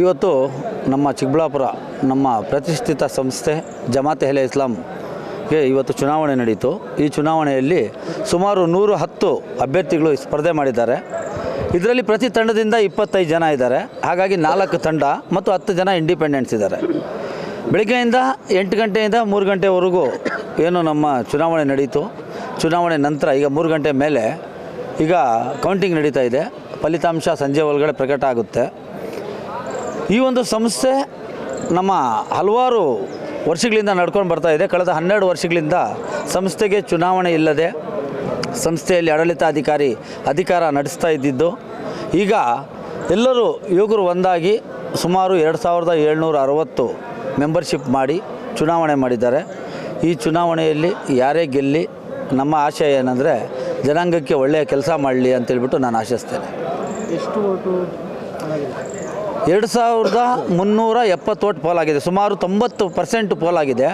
ಇವತ್ತು ನಮ್ಮ ಚಿಕ್ಕಬಳ್ಳಾಪುರ, ನಮ್ಮ ಪ್ರತಿಷ್ಠಿತ ಸಂಸ್ಥೆ ಜಮಾತೆ ಹೆಲೆ ಇಸ್ಲಾಂಗೆ ಇವತ್ತು ಚುನಾವಣೆ ನಡೀತು. ಈ ಚುನಾವಣೆಯಲ್ಲಿ ಸುಮಾರು ನೂರು ಹತ್ತು ಅಭ್ಯರ್ಥಿಗಳು ಸ್ಪರ್ಧೆ ಮಾಡಿದ್ದಾರೆ. ಇದರಲ್ಲಿ ಪ್ರತಿ ತಂಡದಿಂದ ಇಪ್ಪತ್ತೈದು ಜನ ಇದ್ದಾರೆ. ಹಾಗಾಗಿ ನಾಲ್ಕು ತಂಡ ಮತ್ತು ಹತ್ತು ಜನ ಇಂಡಿಪೆಂಡೆಂಟ್ಸ್ ಇದ್ದಾರೆ. ಬೆಳಗ್ಗೆಯಿಂದ ಎಂಟು ಗಂಟೆಯಿಂದ ಮೂರು ಗಂಟೆವರೆಗೂ ಏನು ನಮ್ಮ ಚುನಾವಣೆ ನಡೀತು. ಚುನಾವಣೆ ನಂತರ ಈಗ ಮೂರು ಗಂಟೆ ಮೇಲೆ ಈಗ ಕೌಂಟಿಂಗ್ ನಡೀತಾ ಇದೆ. ಫಲಿತಾಂಶ ಸಂಜೆ ಒಳಗಡೆ ಪ್ರಕಟ ಆಗುತ್ತೆ. ಈ ಒಂದು ಸಂಸ್ಥೆ ನಮ್ಮ ಹಲವಾರು ವರ್ಷಗಳಿಂದ ನಡ್ಕೊಂಡು ಬರ್ತಾ ಇದೆ. ಕಳೆದ ಹನ್ನೆರಡು ವರ್ಷಗಳಿಂದ ಸಂಸ್ಥೆಗೆ ಚುನಾವಣೆ ಇಲ್ಲದೆ ಸಂಸ್ಥೆಯಲ್ಲಿ ಆಡಳಿತಾಧಿಕಾರಿ ಅಧಿಕಾರ ನಡೆಸ್ತಾ ಇದ್ದಿದ್ದು, ಈಗ ಎಲ್ಲರೂ ಯುವಕರು ಒಂದಾಗಿ ಸುಮಾರು ಎರಡು ಸಾವಿರದ ಏಳ್ನೂರ ಅರವತ್ತು ಮೆಂಬರ್ಶಿಪ್ ಮಾಡಿ ಚುನಾವಣೆ ಮಾಡಿದ್ದಾರೆ. ಈ ಚುನಾವಣೆಯಲ್ಲಿ ಯಾರೇ ಗೆಲ್ಲಿ ನಮ್ಮ ಆಶಯ ಏನಂದರೆ ಜನಾಂಗಕ್ಕೆ ಒಳ್ಳೆಯ ಕೆಲಸ ಮಾಡಲಿ ಅಂತೇಳ್ಬಿಟ್ಟು ನಾನು ಆಶಿಸ್ತೇನೆ. ಎಷ್ಟು ಎರಡು ಸಾವಿರದ ಮುನ್ನೂರ ಎಪ್ಪತ್ತು ಓಟ್ ಪೋಲಾಗಿದೆ ಸುಮಾರು ತೊಂಬತ್ತು ಪರ್ಸೆಂಟ್ ಪೋಲಾಗಿದೆ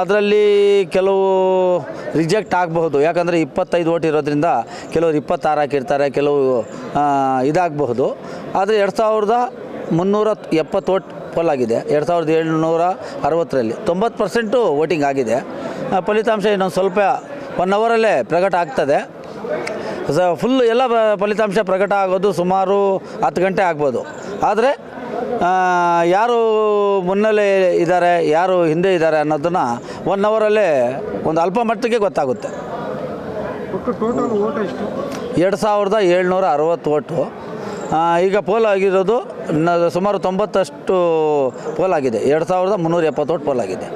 ಅದರಲ್ಲಿ ಕೆಲವು ರಿಜೆಕ್ಟ್ ಆಗಬಹುದು. ಯಾಕಂದರೆ ಇಪ್ಪತ್ತೈದು ಓಟ್ ಇರೋದ್ರಿಂದ ಕೆಲವರು ಇಪ್ಪತ್ತಾರು ಹಾಕಿರ್ತಾರೆ, ಕೆಲವು ಇದಾಗಬಹುದು. ಆದರೆ ಎರಡು ಸಾವಿರದ ಮುನ್ನೂರ ಎಪ್ಪತ್ತು ಓಟ್ ಪೋಲಾಗಿದೆ ಎರಡು ಸಾವಿರದ ಏಳ್ನೂರ ಅರವತ್ತರಲ್ಲಿ ತೊಂಬತ್ತು ಪರ್ಸೆಂಟು ವೋಟಿಂಗ್ ಆಗಿದೆ. ಫಲಿತಾಂಶ ಇನ್ನೊಂದು ಸ್ವಲ್ಪ ಒನ್ ಅವರಲ್ಲೇ ಪ್ರಕಟ ಆಗ್ತದೆ. ಫುಲ್ ಎಲ್ಲ ಫಲಿತಾಂಶ ಪ್ರಕಟ ಆಗೋದು ಸುಮಾರು ಹತ್ತು ಗಂಟೆ ಆಗ್ಬೋದು. ಆದರೆ ಯಾರು ಮುನ್ನೆಲೆ ಇದ್ದಾರೆ ಯಾರು ಹಿಂದೆ ಇದ್ದಾರೆ ಅನ್ನೋದನ್ನು ಒನ್ ಅವರಲ್ಲೇ ಒಂದು ಅಲ್ಪ ಮಟ್ಟಿಗೆ ಗೊತ್ತಾಗುತ್ತೆ. ಎರಡು ಸಾವಿರದ ಏಳ್ನೂರ ಅರವತ್ತು ಓಟು ಈಗ ಪೋಲ್ ಆಗಿರೋದು ಸುಮಾರು ತೊಂಬತ್ತಷ್ಟು ಪೋಲ್ ಆಗಿದೆ. ಎರಡು ಸಾವಿರದ ಮುನ್ನೂರ ಎಪ್ಪತ್ತು ಓಟ್ ಪೋಲ್ ಆಗಿದೆ.